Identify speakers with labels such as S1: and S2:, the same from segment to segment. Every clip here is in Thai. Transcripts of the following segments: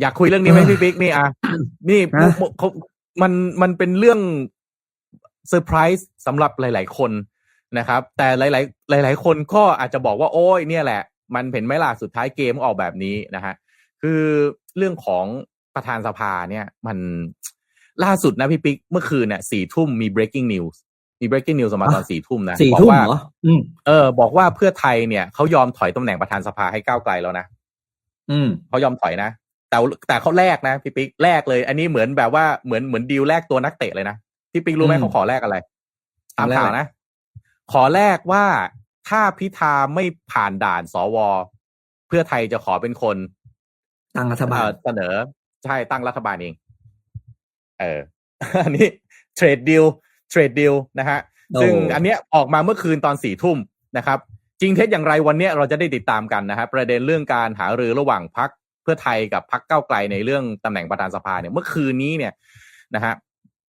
S1: อยากคุยเรื่องนี้ไหมพี่ปิ๊กนี่อะนี่
S2: ฮะ
S1: เขามันมันเป็นเรื่องเซอร์ไพรส์สำหรับหลาย ๆ คนนะครับ แต่หลาย ๆ หลาย ๆ คนก็อาจจะบอกว่าโอ้ยเนี่ยแหละ มันเห็นไหมล่ะสุดท้ายเกมออกแบบนี้นะฮะคือเรื่องของประธานสภาเนี่ย มันล่าสุดนะพี่ปิ๊กเมื่อคืนเนี่ยสี่ทุ่มมี breaking news มี breaking news ออกมาตอนสี่ทุ่มนะ
S2: สี่
S1: บอก
S2: ทุ่ม
S1: ว่า
S2: เหรออืม
S1: เออ บอกว่าเพื่อไทยเนี่ยเขายอมถอยตำแหน่งประธานสภาให้ก้าวไกลแล้วนะ
S2: อืม
S1: เขายอมถอยนะ แต่แต่เขาแลกนะพี่ปิ๊กแลกเลย อันนี้เหมือนแบบว่าเหมือนเหมือนดีลแลกตัวนักเตะเลยนะพี่ปิ๊กรู้ไหม
S2: อืม
S1: เขาขอแลกอะไรตาม
S2: แลก
S1: ข่าว
S2: อะไร
S1: นะ ขอแลกว่าถ้าพิธาไม่ผ่านด่านสวเพื่อไทยจะขอเป็นคน
S2: ตั้งรัฐบา
S1: เอ่
S2: ล
S1: อเสนอ ใช่ตั้งรัฐบาลเอง เอออันนี้เทรดดิลเทรดดิลนะฮะ ซึ่งอันเนี้ยออกมาเมื่อคืนตอนสี่ทุ่มนะครับ จริงเท็จอย่างไรวันเนี้ยเราจะได้ติดตามกันนะครับประเด็นเรื่องการหารือระหว่างพักเพื่อไทยกับพักเก้าไกลในเรื่องตำแหน่งประธานสภาเนี่ยเมื่อคืนนี้เนี่ยนะฮะ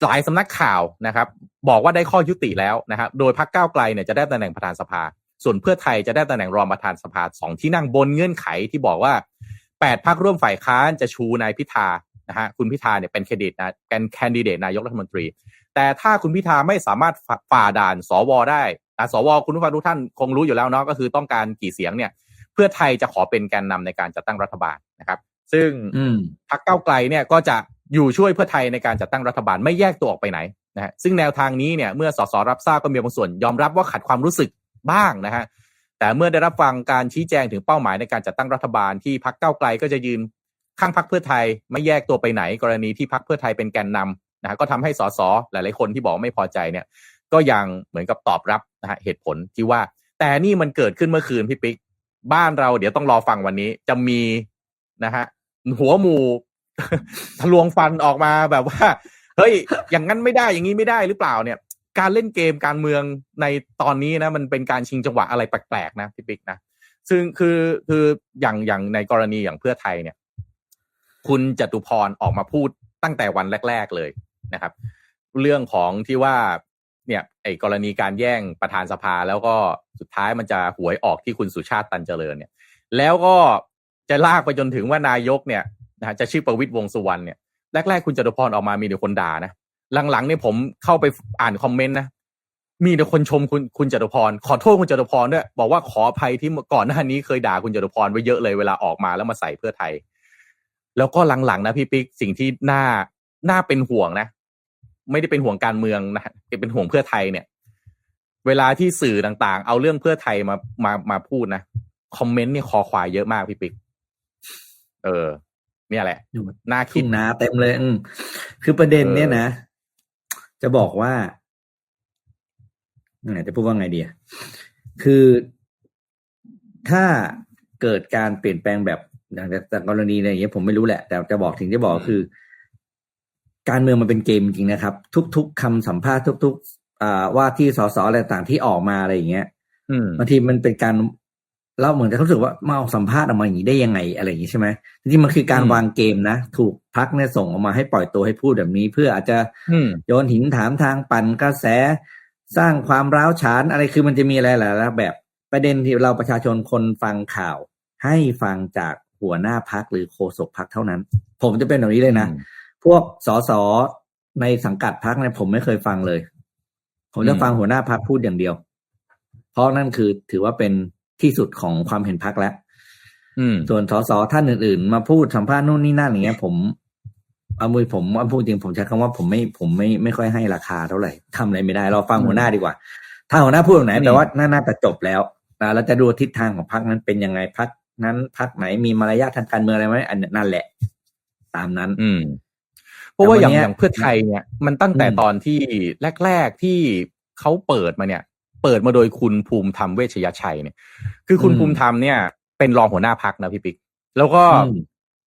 S1: หลายสำนักข่าวนะครับ บอกว่าได้ข้อยุติแล้วนะครับโดยพักก้าไกลเนี่ยจะได้ตำแหน่งประธานสภา ส่วนเพื่อไทยจะได้ตำแหน่งรองประธานสภาสองที่นั่งบนเงื่อนไขที่บอกว่าแปดพักร่วมฝ่ายค้านจะชูนายพิธานะฮะคุณพิธาเนี่ยเป็นแคนดิเดตนะเป็นแคนดิเดตนายกรัฐมนตรี แต่ถ้าคุณพิธาไม่สามารถฝ่าด่านสวได้อะสวคุณผู้ฟังทุกท่านคงรู้อยู่แล้วเนาะก็คือต้องการกี่เสียงเนี่ย พื่อไทยจะขอเป็นแกนนำในการจัดตั้งรัฐบาลนะครับ ซึ่ง
S2: อืม
S1: พรรคก้าวไกลเนี่ยก็จะอยู่ช่วยเพื่อไทยในการจัดตั้งรัฐบาลไม่แยกตัวออกไปไหนนะฮะซึ่งแนวทางนี้เนี่ยเมื่อสสรับทราบก็มีบางส่วนยอมรับว่าขัดความรู้สึกบ้างนะฮะแต่เมื่อได้รับฟังการชี้แจงถึงเป้าหมายในการจัดตั้งรัฐบาลที่พรรคก้าวไกลก็จะยืนข้างพรรคเพื่อไทยไม่แยกตัวไปไหน กรณีที่พรรคเพื่อไทยเป็นแกนนำนะฮะก็ทำให้สสหลาย ๆ คนที่บอกไม่พอใจเนี่ย ก็ยังเหมือนกับตอบรับนะฮะเหตุผลที่ว่า แต่นี่มันเกิดขึ้นเมื่อคืนพี่ปิ๊ก บ้านเราเดี๋ยวต้องรอฟังวันนี้ จะมีนะฮะหัวหมูทะลวงฟันออกมาแบบว่า เฮ้ย อย่างนั้นไม่ได้อย่างนี้ไม่ได้หรือเปล่าเนี่ย การเล่นเกมการเมืองในตอนนี้นะ มันเป็นการชิงจังหวะอะไรแปลกๆนะพี่ปิ๊กนะซึ่งคือคืออย่างอย่างในกรณีอย่างเพื่อไทยเนี่ย คุณจตุพรออกมาพูดตั้งแต่วันแรก ๆเลยนะครับ เรื่องของที่ว่า เนี่ยไอ้กรณีการแย่งประธานสภาแล้วก็สุดท้ายมันจะหวยออกที่คุณสุชาติตันเจริญเนี่ย แล้วก็จะลากไปจนถึงว่านายกเนี่ยนะจะชื่อประวิตรวงสุวรรณเนี่ยแรกๆคุณจตุพรออกมามีแต่คนด่านะหลังๆเนี่ยผมเข้าไปอ่านคอมเมนต์นะมีแต่คนชมคุณคุณจตุพร ขอโทษคุณจตุพรด้วยบอกว่าขออภัยที่ก่อนหน้านี้เคยด่าคุณจตุพรไว้เยอะเลยเวลาออกมาแล้วมาใส่เพื่อไทย แล้วก็หลังๆนะพี่ปิ๊กสิ่งที่น่าน่าเป็นห่วงนะ ไม่ได้เป็นห่วงการเมืองนะฮะแต่เป็นห่วงเพื่อไทยเนี่ย เวลาที่สื่อต่างๆ เอาเรื่องเพื่อไทยมามามาพูดนะคอมเมนต์เนี่ยคอควายเยอะมากพี่ปิ๊กเออ เนี่ยแหละน่าคิ
S2: ทุ่
S1: ด
S2: งนาเต็มเลยอืมคือประเด็นเนี่ย
S1: เออ
S2: นะ จะบอกว่าไหนจะพูดว่าไงดีอะคือถ้าเกิดการเปลี่ยนแปลงแบบอย่างจากกรณีอะไรอย่างเงี้ยผมไม่รู้แหละ แต่จะบอกถึงจะบอกคือ การเมืองมันเป็นเกมจริงๆนะครับ ทุก ๆคำสัมภาษณ์ทุกๆอ่าว่าที่สสอะไรต่างที่ออกมาอะไรอย่างเงี้ย
S1: อืม
S2: บางทีมันเป็นการเราเหมือนจะรู้สึกว่ามาเอาสัมภาษณ์ออกมาอย่างนี้ได้ยังไงอะไรอย่างนี้ใช่ไหมจริงๆมันคือการ
S1: อืม
S2: วางเกมนะ ถูกพักเนี่ยส่งออกมาให้ปล่อยตัวให้พูดแบบนี้ เพื่ออาจจะ
S1: อืม
S2: โยนหินถามทางปั่นกระแส สร้างความร้าวฉานอะไรคือมันจะมีอะไรหลายๆแบบประเด็นที่เราประชาชนคนฟังข่าว ให้ฟังจากหัวหน้าพักหรือโฆษกพักเท่านั้น ผมจะเป็นแบบนี้เลยนะ พวกสสในสังกัดพักเนี่ยผมไม่เคยฟังเลย ผมจะ
S1: อืม
S2: ฟังหัวหน้าพักพูดอย่างเดียว เพราะนั่นคือถือว่าเป็นที่สุดของความเห็นพักแล้ว
S1: อืม
S2: ส่วนสสท่านอื่น ๆ มาพูดสัมภาษณ์นู่นนี่นั่นอย่างเงี้ย ผมเอามือผมเอาพูดจริงผมใช้คำว่าผมไม่ผมไม่ไม่ค่อยให้ราคาเท่าไหร่ทำอะไรไม่ได้เราฟัง
S1: อืม
S2: หัวหน้าดีกว่า ถ้าหัวหน้าพูดตรงไหน
S1: อืม
S2: แปลว่าน่าน่าจะจบแล้วนะเราจะดูทิศทางของพักนั้นเป็นยังไงพักนั้นพักไหนมีมารยาททางการเมืองอะไรไหมอันนั่นแหละ ตามนั้น
S1: อืม เพราะว่าอย่าง
S2: แต่วันเนี้ย
S1: อย่างเพื่อไทยเนี่ยมันตั้งแต่
S2: อืม
S1: ตอนที่แรก ๆที่เขาเปิดมาเนี่ย เปิดมาโดยคุณภูมิธรรมเวชยชัยเนี่ย คือคุณภูมิธรรมเนี่ย เป็นรองหัวหน้าพักนะพี่ปิ๊กแล้วก็
S2: อืม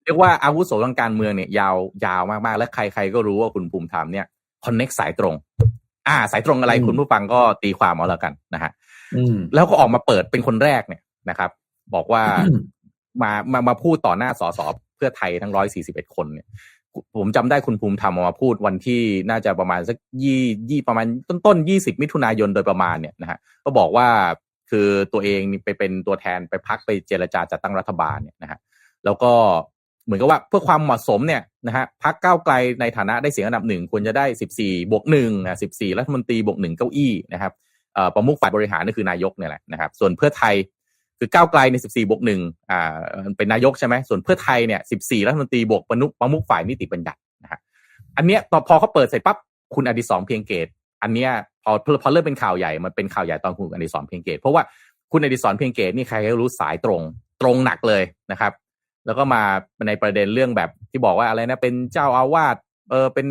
S1: เรียกว่าอาวุโสทางการเมืองเนี่ย ยาวยาวมากๆ และใครๆก็รู้ว่าคุณภูมิธรรมเนี่ยคอนเน็กสายตรง อ่า สายตรงอะไร
S2: อืม
S1: คุณผู้ฟังก็ตีความเอาแล้วกันนะฮะ
S2: อืม
S1: แล้วก็ออกมาเปิดเป็นคนแรกเนี่ยนะครับ บอกว่า
S2: อืม
S1: มามามาพูดต่อหน้าสสเพื่อไทยทั้งร้อยสี่สิบเอ็ดคนเนี่ย ผมจำได้คุณภูมิธรรมออกมาพูดวันที่น่าจะประมาณสักยี่ยี่ประมาณต้นต้นยี่สิบมิถุนายนโดยประมาณเนี่ยนะฮะก็บอกว่าคือตัวเองไปเป็นตัวแทนไปพักไปเจรจาจัดตั้งรัฐบาลเนี่ยนะฮะแล้วก็เหมือนกับว่าเพื่อความเหมาะสมเนี่ยนะฮะพักก้าวไกลในฐานะได้เสียงอันดับหนึ่งควรจะได้14บสี่บวกหนึ่งนะ14รัฐมนตรีบวกหนึ่งเก้าอี้นะครับเอ่อประมุขฝ่ายบริหารนี่คือนายกเนี่ยแหละนะครับ ส่วนเพื่อไทย คือก้าวไกลใน 14 บวกหนึ่งอ่าเป็นนายกใช่ไหมส่วนเพื่อไทยเนี่ย 14 รัฐมนตรีบวกประมุประมุขฝ่ายนิติบัญญัตินะฮะอันเนี้ยพอพอเขาเปิดเสร็จปั๊บคุณอดิศรเพียงเกต อันเนี้ยพอพอเริ่มเป็นข่าวใหญ่มันเป็นข่าวใหญ่ตอนคุณอดิศรเพียงเกต เพราะว่าคุณอดิศรเพียงเกตนี่ใครก็รู้สายตรงตรงหนักเลยนะครับ แล้วก็มาในประเด็นเรื่องแบบที่บอกว่าอะไรนะเป็นเจ้าอาวาสเออเป็น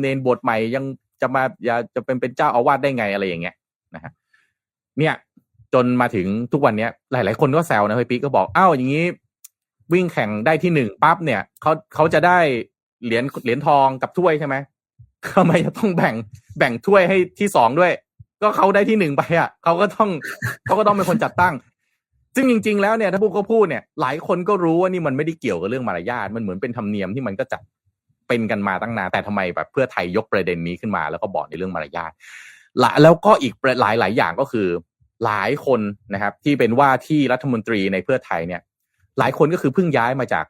S1: เนนบวชใหม่ยังจะมาอยาจะเป็นเป็นเจ้าอาวาสได้ไงอะไรอย่างเงี้ยนะฮะเนี่ย จนมาถึงทุกวันเนี้ยหลาย ๆ คนก็แซวนะพี่ปิ๊กก็บอกอ้าวอย่างนี้วิ่งแข่งได้ที่หนึ่งปั๊บเนี่ยเขาเขาจะได้เหรียญเหรียญทองกับถ้วยใช่ไหมทำไมจะต้องแบ่งแบ่งถ้วยให้ที่สองด้วย ก็เขาได้ที่หนึ่งไปอะเขาก็ต้องเขาก็ต้องเป็นคนจัดตั้ง ซึ่งจริง ๆ แล้วเนี่ยถ้าพูดก็พูดเนี่ย หลายคนก็รู้ว่านี่มันไม่ได้เกี่ยวกับเรื่องมารยาทมันเหมือนเป็นธรรมเนียมที่มันก็จะเป็นกันมาตั้งนานแต่ทำไมแบบเพื่อไทยยกประเด็นนี้ขึ้นมา แล้วก็บอกในเรื่องมารยาทละแล้วก็อีกหลายหลายอย่างก็คือ หลายคนนะครับ ที่เป็นว่าที่รัฐมนตรีในเพื่อไทยเนี่ย หลายคนก็คือเพิ่งย้ายมาจาก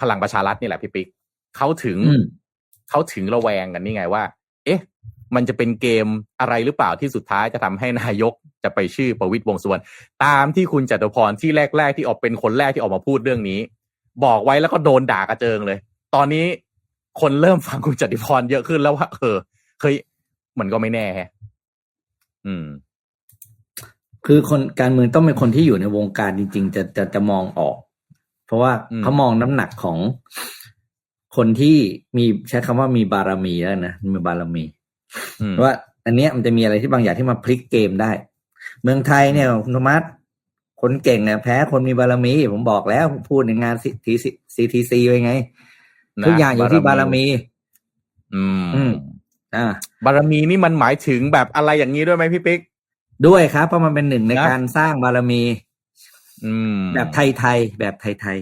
S1: พลังประชารัฐนี่แหละพี่ปิ๊กเขาถึง
S2: อืม
S1: เขาถึงระแวงกันนี่ไงว่า เอ๊ะ มันจะเป็นเกมอะไรหรือเปล่าที่สุดท้ายจะทำให้นายกจะไปชื่อประวิตรวงษ์สุวรรณตามที่คุณจตุพรที่แรก ๆ ที่ออกเป็นคนแรกที่ออกมาพูดเรื่องนี้ บอกไว้แล้วก็โดนด่ากระเจิงเลย ตอนนี้คนเริ่มฟังคุณจตุพรเยอะขึ้นแล้วว่าเออเคยมันก็ไม่แน่แฮะอืม
S2: คือคนการเมืองต้องเป็นคนที่อยู่ในวงการจริง ๆ จะจะจะมองออก เพราะว่า
S1: อืม
S2: เขามองน้ำหนักของคนที่มีใช้คำว่ามีบารมีแล้วนะมีบารมี
S1: อืม
S2: ว่า อันเนี้ยมันจะมีอะไรที่บางอย่างที่มาพลิกเกมได้ เมืองไทยเนี่ยคุณธรรมัสคนเก่งเนี่ยแพ้คนมีบารมี ผมบอกแล้วผมพูดในงานทีซีทีซีไว้ไง
S1: นะ
S2: ทุกอย่างอยู่ที่บารมี
S1: อืม
S2: อืมอ่า
S1: บารมีนี่มันหมายถึงแบบอะไรอย่างนี้ด้วยไหมพี่ปิ๊ก
S2: ด้วยครับ เพราะมันเป็นหนึ่งใน
S1: นะ
S2: การสร้างบารมี
S1: อืม
S2: แบบไทยๆแบบไทย